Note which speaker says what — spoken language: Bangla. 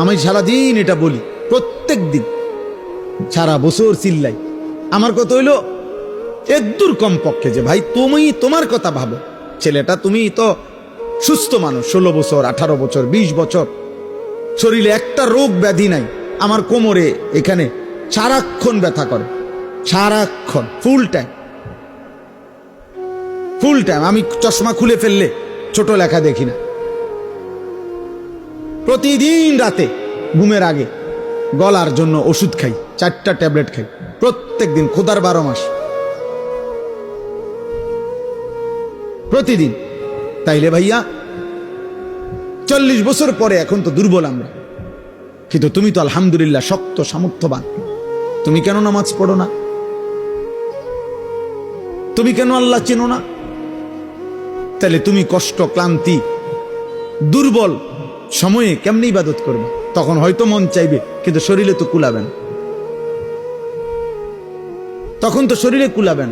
Speaker 1: আমি সারাদিন এটা বলি প্রত্যেক দিন সারা বছর চিল্লাই। আমার কথা হইল একদূর কম পক্ষে যে ভাই, তুমি তোমার কথা ভাবো। ছেলেটা তুমি তো সুস্থ মানুষ, ষোলো বছর, আঠারো বছর ২০ বছর। শরীরে একটা রোগ ব্যাধি নাই। আমার কোমরে এখানে সারাক্ষণ ব্যথা করে। সারাক্ষণ ফুল টাইম ফুল টাইম আমি চশমা খুলে ফেললে ছোট লেখা দেখি না। প্রতিদিন রাতে ঘুমের আগে গলার জন্য ওষুধ খাই, চারটা ট্যাবলেট খাই প্রত্যেক দিন খোদার বারো মাস। প্রতিদিন। তাইলে ভাইয়া, চল্লিশ বছর পরে এখন তো দুর্বল আমরা। কিন্তু তুমি তো আলহামদুলিল্লাহ শক্ত, সামর্থ্যবান। তুমি কেন নামাজ পড়ো না? তুমি কেন আল্লাহ চেনো না? তাহলে তুমি কষ্ট, ক্লান্তি, দুর্বল সময়ে কেমনি ইবাদত করবে? তখন হয়তো মন চাইবে, কিন্তু শরীরে তো কুলাবেন। তখন তো শরীরে কুলাবেন।